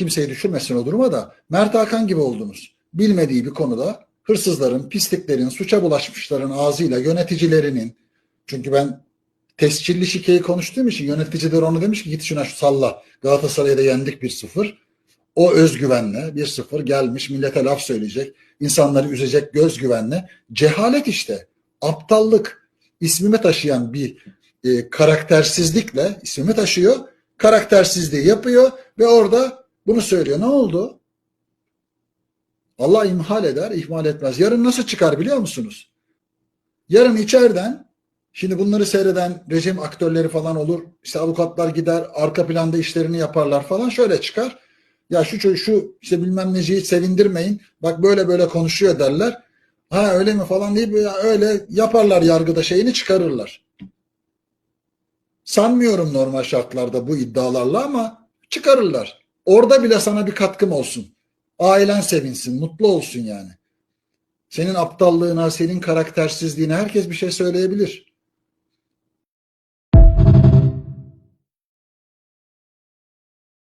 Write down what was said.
kimseyi düşürmesin o duruma da Mert Hakan gibi oldunuz. Bilmediği bir konuda hırsızların, pisliklerin, suça bulaşmışların ağzıyla yöneticilerinin çünkü ben tescilli şikeyi konuştuğum için yöneticiler onu demiş ki git şuna şu salla. Galatasaray'ı da yendik 1-0. O özgüvenle 1-0 gelmiş millete laf söyleyecek. insanları üzecek göz güvenle. Cehalet işte. Aptallık. ismimi taşıyan bir e, karaktersizlikle ismimi taşıyor. Karaktersizliği yapıyor ve orada bunu söylüyor. Ne oldu? Allah imhal eder, ihmal etmez. Yarın nasıl çıkar biliyor musunuz? Yarın içeriden şimdi bunları seyreden rejim aktörleri falan olur. İşte avukatlar gider, arka planda işlerini yaparlar falan şöyle çıkar. Ya şu çocuk şu işte bilmem neciyi sevindirmeyin. Bak böyle böyle konuşuyor derler. Ha öyle mi falan deyip ya öyle yaparlar yargıda şeyini çıkarırlar. Sanmıyorum normal şartlarda bu iddialarla ama çıkarırlar. Orada bile sana bir katkım olsun. Ailen sevinsin, mutlu olsun yani. Senin aptallığına, senin karaktersizliğine herkes bir şey söyleyebilir.